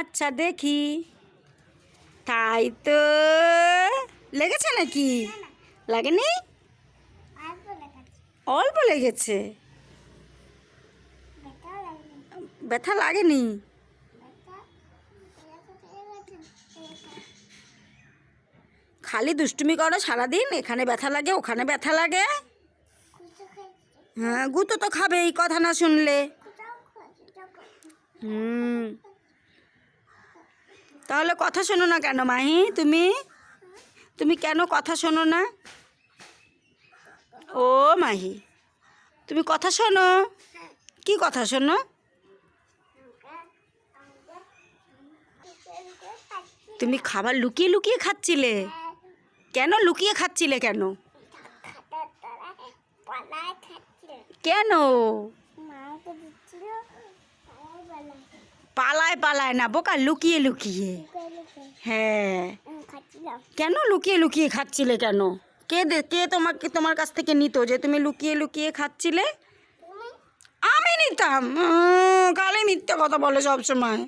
আচ্ছা দেখি। তাই তো। লেগেছে নাকি? লাগেনি? অল্প লেগেছে। ব্যথা লাগেনি? খালি দুষ্টুমি করো সারাদিন, এখানে ব্যথা লাগে, ওখানে ব্যথা লাগে। হ্যাঁ গুতো তো খাবে, এই কথা না শুনলে। হুম। তাহলে কথা শোনো না কেন, মাহি? তুমি? তুমি কেন কথা শোনো না? ও মাহি, তুমি কথা শোনো। কি কথা শোনো? তুমি খাবার লুকিয়ে লুকিয়ে খাচ্ছিলে? কেন লুকিয়ে খাচ্ছিলে কেন? কেন? পালায় পালায় না, বোকা লুকিয়ে লুকিয়ে। হ্যাঁ। কেন লুকিয়ে লুকিয়ে খাচ্ছিলে কেন? কে দে, কে তোমাকে, তোমার কাছ থেকে নিত যে তুমি লুকিয়ে লুকিয়ে খাচ্ছিলে? আমি নিতাম। কালে মিথ্যে কথা বলে সব সময়